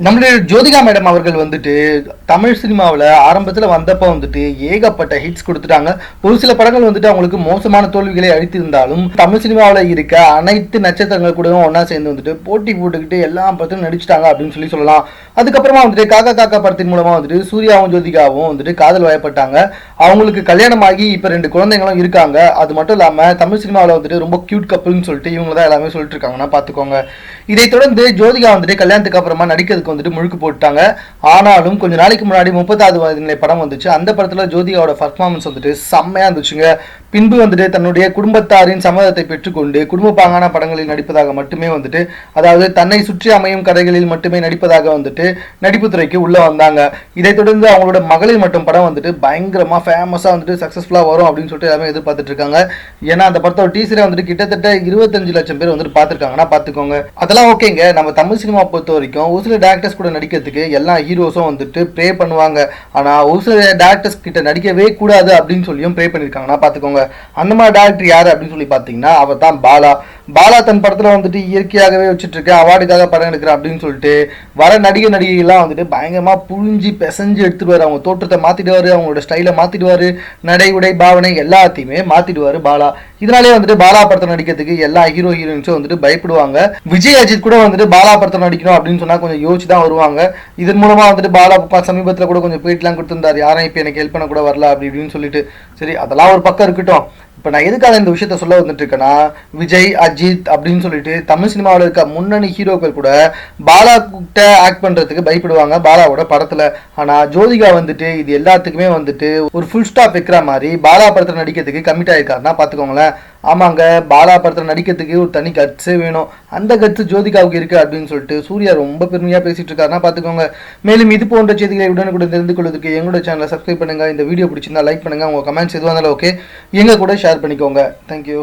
நம்மளுடைய ஜோதிகா மேடம் அவர்கள் வந்துட்டு தமிழ் சினிமாவில் ஆரம்பத்தில் வந்தப்போ வந்துட்டு ஏகப்பட்ட ஹிட்ஸ் கொடுத்துட்டாங்க. ஒரு சில படங்கள் வந்துட்டு அவங்களுக்கு மோசமான தோல்விகளை அளித்திருந்தாலும் தமிழ் சினிமாவில் இருக்க அனைத்து நட்சத்திரங்கள் கூடவும் ஒன்றா சேர்ந்து வந்துட்டு போட்டி போட்டுக்கிட்டு எல்லா படத்திலும் நடிச்சிட்டாங்க அப்படின்னு சொல்லி சொல்லலாம். அதுக்கப்புறமா வந்துட்டு காக்கா காக்கா படத்தின் மூலமாக வந்துட்டு சூர்யாவும் ஜோதிகாவும் வந்துட்டு காதல் வயப்பட்டாங்க. அவங்களுக்கு கல்யாணமாகி இப்போ ரெண்டு குழந்தைங்களும் இருக்காங்க. அது மட்டும் இல்லாமல் தமிழ் சினிமாவில் வந்துட்டு ரொம்ப கியூட் கப்புள்னு சொல்லிட்டு இவங்க தான் எல்லாமே சொல்லிட்டு இருக்காங்கன்னா பார்த்துக்கோங்க இதைத் தொடர்ந்து ஜோதிகா வந்துட்டு கல்யாணத்துக்கு அப்புறமா நடிக்கிறது நடிக்கிறதுக்கு வந்துட்டு முழுக்கு போட்டாங்க. ஆனாலும் கொஞ்ச நாளைக்கு முன்னாடி முப்பதாவது நிலை படம் வந்துச்சு. அந்த படத்துல ஜோதிகாவோட பர்ஃபார்மன்ஸ் வந்துட்டு செம்மையா இருந்துச்சுங்க. பின்பு வந்துட்டு தன்னுடைய குடும்பத்தாரின் சம்மதத்தை பெற்றுக்கொண்டு குடும்ப பாங்கான படங்களில் நடிப்பதாக மட்டுமே வந்துட்டு அதாவது தன்னை சுற்றி அமையும் கதைகளில் மட்டுமே நடிப்பதாக வந்துட்டு நடிப்பு துறைக்கு வந்தாங்க. இதை தொடர்ந்து அவங்களோட மகளிர் மட்டும் படம் வந்துட்டு பயங்கரமாக ஃபேமஸாக வந்துட்டு சக்ஸஸ்ஃபுல்லாக வரும் அப்படின்னு சொல்லிட்டு எல்லாமே எதிர்பார்த்துட்டு இருக்காங்க ஏன்னா அந்த படத்தோட டீசரே வந்துட்டு கிட்டத்தட்ட இருபத்தஞ்சு லட்சம் பேர் வந்துட்டு பார்த்துருக்காங்கன்னா பார்த்துக்கோங்க. அதெல்லாம் ஓகேங்க. நம்ம தமிழ் சினிமா பொறுத்த வரைக்கும் ஒரு சில டேரக்டர்ஸ் கூட நடிக்கிறதுக்கு எல்லா ஹீரோஸும் வந்துட்டு ப்ரே பண்ணுவாங்க. ஆனால் ஒரு சில டேரக்டர்ஸ் கிட்ட நடிக்கவே கூடாது அப்படின்னு சொல்லியும் ப்ரே பண்ணியிருக்காங்கன்னா பார்த்துக்கோங்க. அந்த மாதிரி டேரக்டர் யார் அப்படின்னு சொல்லி பார்த்தீங்கன்னா அவர் தான் பாலா. பாலா தன் படத்தில் வந்துட்டு இயற்கையாகவே வச்சுட்டு இருக்கேன் அவார்டுக்காக படம் எடுக்கிறேன் அப்படின்னு சொல்லிட்டு வர நடிகை நடிகைலாம் வந்துட்டு பயங்கரமாக புழிஞ்சு பிசைஞ்சு எடுத்துடுவார் அவங்க தோற்றத்தை மாற்றிடுவார் அவங்களோட ஸ்டைலை மாற்றிடுவார் நடை உடை பாவனை எல்லாத்தையுமே மாற்றிடுவார் பாலா. இதனாலே வந்துட்டு பாலா படத்தில் நடிக்கிறதுக்கு எல்லா ஹீரோ ஹீரோயின்ஸும் வந்துட்டு பயப்படுவாங்க. விஜய் அஜித் கூட வந்துட்டு பாலா படத்தில் நடிக்கணும் அப்படின்னு சொன்னால் கொஞ்சம் யோசிச்சு தான் வருவாங்க. இதன் மூலமாக வந்துட்டு பாலா ப- சமீபத்தில் கூட கொஞ்சம் போயிட்டுலாம் கொடுத்துருந்தார். யாரும் இப்போ எனக்கு ஹெல்ப் பண்ண கூட வரல அப்படி இப்படின்னு சொல்லிட்டு. சரி அதெல்லாம் ஒரு பக்கம் இருக்கட்டும். இப்போ நான் எதுக்காக இந்த விஷயத்த சொல்ல வந்துட்டு இருக்கேன்னா விஜய் அஜித் அஜித் அப்படின்னு சொல்லிட்டு தமிழ் சினிமாவில் இருக்க முன்னணி ஹீரோக்கள் கூட பாலா கிட்ட ஆக்ட் பண்ணுறதுக்கு பயப்படுவாங்க. பாலாவோட படத்தில். ஆனால் ஜோதிகா வந்துட்டு இது எல்லாத்துக்குமே வந்துட்டு ஒரு ஃபுல் ஸ்டாப் வைக்கிற மாதிரி பாலா படத்தில் நடிக்கிறதுக்கு கமிட் ஆயிருக்காருன்னா பார்த்துக்கோங்களேன் ஆமாங்க பாலா படத்தில் நடிக்கிறதுக்கு ஒரு தனி கட்ஸே வேணும். அந்த கட்ஸ் ஜோதிகாவுக்கு இருக்கு அப்படின்னு சொல்லிட்டு சூர்யா ரொம்ப பெருமையாக பேசிகிட்டு இருக்காருன்னா பார்த்துக்கோங்க மேலும் இது போன்ற செய்திகளை உடனுக்குடன் தெரிந்து கொள்வதற்கு எங்களோட சேனலை சப்ஸ்கிரைப் பண்ணுங்கள் இந்த வீடியோ பிடிச்சிருந்தா லைக் பண்ணுங்க. உங்கள் கமெண்ட்ஸ் எதுவாக இருந்தாலும் ஓகே எங்கள் கூட ஷேர் பண்ணிக்கோங்க. தேங்க்யூ